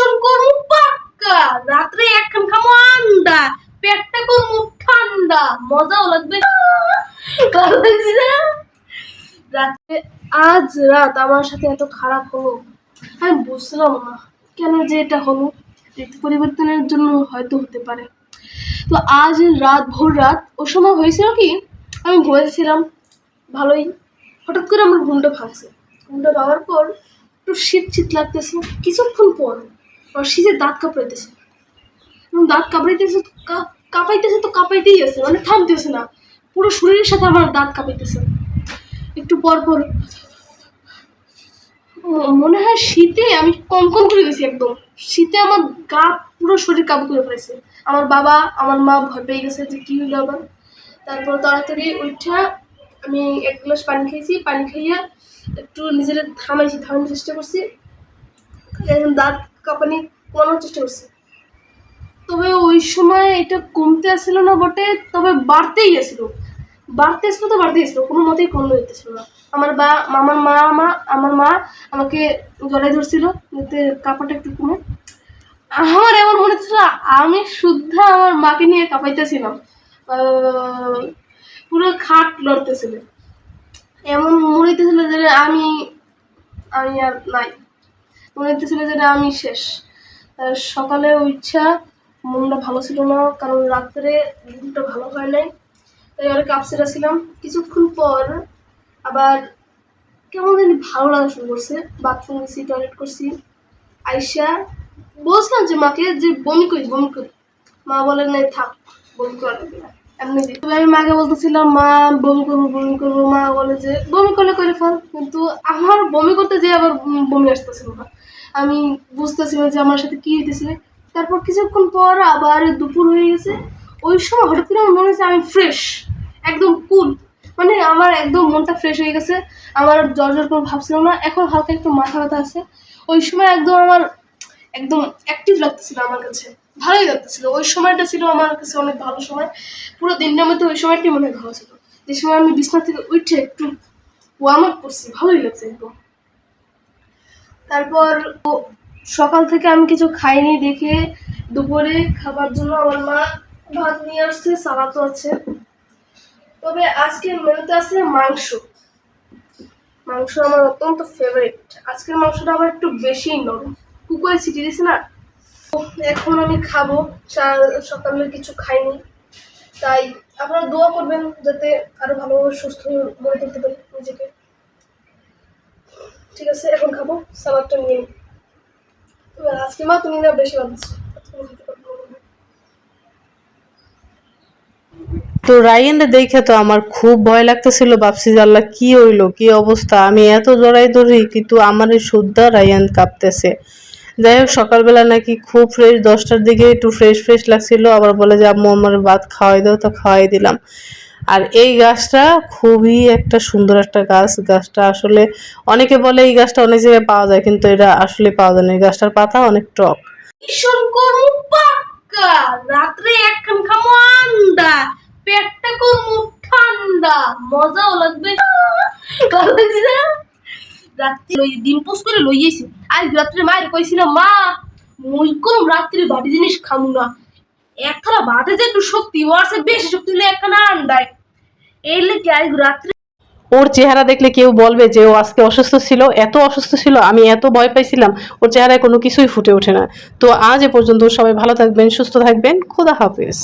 ভীষণ করব পাক্কা। রাত্রে একখান খামো আন্ডা, পেটটা করব ঠান্ডা, মজাও লাগবে রাত্রে আজ রাত আমার সাথে এত খারাপ হলো, আমি বুঝলাম না কেন যে এটা হলো। ঋতু পরিবর্তনের জন্য হয়তো হতে পারে। তো আজ রাত, ভোর রাত, ও সময় হয়েছিল কি? আমি ঘুমাইছিলাম ভালোই। হঠাৎ করে আমার ঘুমটা ভাঙছে। ঘুমটা ভাঙার পর একটু শীত শীত লাগতেছে। কিছুক্ষণ পর আমার শীতের দাঁত কাঁপড়াইতেছে এবং দাঁত কাঁপড়াইতেছে কা- কাঁপাইতেছে তো কাঁপাইতেই আছে মানে থামতেছে না। পুরো শরীরের সাথে আমার দাঁত কাঁপাইতেছে। একটু পর পর মনে হয় শীতে আমি কম কম করে গেছি একদম। শীতে আমার গা পুরো শরীর কাবু করে ফেলেছে। আমার বাবা, আমার মা ভয় পেয়ে গেছে যে কী হলো আবার। তারপর তাড়াতাড়ি উঠা আমি এক গ্লাস পানি খেয়েছি। পানি খাইয়া একটু নিজের থামাইছি, থামানোর চেষ্টা করছি। এখন দাঁত কাঁপানি কমানোর চেষ্টা করছি। তবে ওই সময় এটা কমতে আসছিল না বটে, তবে বাড়তেই গেছিল বাড়তে আসলো তো বাড়তে আসলো কোনো মতেই কমতে যেতেছিল না। আমার বা, আমার মা মা, আমার মা আমাকে জড়াই ধরছিল, যাতে কাপড়টা একটু কমে। আমার এমন মনে হচ্ছিল, আমি শুদ্ধ আমার মাকে নিয়ে কাঁপাইতেছিলাম। পুরো খাট লড়তেছিল। এমন মনে হইতেছিল যে আমি আমি আর নাই। মনে হইতেছিল যে আমি শেষ। সকালে ইচ্ছা মনটা ভালো ছিল না, কারণ রাত্রে ঘুমটা ভালো হয় নাই। তাই অনেক আপসেট ছিলাম কিছুক্ষণ পর আবার কেমন জানি ভালো লাগা শুরু করছে। বাথরুম গেছি টয়লেট করছি। আইসা বলছিলাম যে মাকে যে বমি করি বমি করি। মা বলে, নাই, থাক, বমি করা লাগবে না। এমনি আমি মাকে বলতেছিলাম, মা, বমি করব বমি করব। মা বলে যে, বমি করলে করে ফেল। কিন্তু আমার বমি করতে যে আবার বমি আসতেছিল না। আমি বুঝতেছিলাম যে আমার সাথে কি হইতেছিল তারপর কিছুক্ষণ পর আবার দুপুর হয়ে গেছে। ওই সময় হঠাৎ করে আমার মনে হচ্ছে আমি ফ্রেশ একদম কুল মানে আমার একদম মনটা ফ্রেশ হয়ে গেছে। আমার জ্বর জ্বর কোনো ভাবছিল না। এখন হালকা একটু মাথা ব্যথা আছে। ওই সময় একদম আমার একদম অ্যাক্টিভ লাগতেছিল আমার কাছে। ভালোই লাগতেছিল। ওই সময়টা ছিল আমার কাছে অনেক ভালো সময়। পুরো দিনটার মধ্যে ওই সময়টাই মনে হয় ভালো ছিল। যে সময় আমি বিছনা থেকে উঠে একটু ওয়ার্ম আপ করছি। ভালোই লাগছে একদম। তারপর সকাল থেকে আমি কিছু খাইনি, দেখে দুপুরে খাবার জন্য আমার মা ভাত নিয়ে আসছে, সালাদও আছে। তবে আজকের মেনুতে আছে মাংস। মাংস আমার অত্যন্ত ফেভারিট আজকের মাংসটা আমার একটু বেশি নরম। কুকুরে ছিটিয়ে দিয়েছে না? এখন আমি খাব। সকালে কিছু খাইনি। তাই আপনারা দোয়া করবেন যাতে আরও ভালোভাবে সুস্থ গড়ে তুলতে পারি নিজেকে। ঠিক আছে, এখন খাব, সালাদটা নিয়ে আজকে মা তুমি না বেশি। তো রায়ানরে দেখে তো আমার খুব ভয় লাগতেছিল, ভাবছি আল্লাহ কি হইল, কি অবস্থা? আমি এত জড়াই ধরি, কিন্তু আমার শুদ্ধা রায়ান কাঁপতেছে। যাই হোক, সকালবেলা নাকি খুব ফ্রেশ দশটার দিকে একটু ফ্রেশ ফ্রেশ লাগছিল, আবার বলে যে, আম্মু, আমার ভাত খাওয়াই দাও তো খাওয়াই দিলাম। আর এই গাছটা খুবই একটা সুন্দর একটা গাছ। গাছটা আসলে অনেকে বলে এই গাছটা অনেক জায়গায় পাওয়া যায়, কিন্তু এটা আসলে পাওয়া যায় না। এই গাছটার পাতা অনেক টক। রাত্রে একখান পেটটা ঠান্ডা। মজাও লাগবে? রাত্রি করে লইয়েছি রাত্রে মায়ের কইছিল মা, মুই করম রাত্রি বাড়ি জিনিস খামু না? একখানা বাদে যে একটু শক্তি ওয়ার্সে বেশি শক্তি হলে একখানা আন্ডায়। এই লেগে আজ রাত্রে ওর চেহারা দেখলে কেউ বলবে যে ও আজকে অসুস্থ ছিল, এত অসুস্থ ছিল, আমি এত ভয় পাইছিলাম, ওর চেহারায় কোনো কিছুই ফুটে ওঠে না। তো আজ এ পর্যন্ত সবাই ভালো থাকবেন, সুস্থ থাকবেন, খোদা হাফিজ।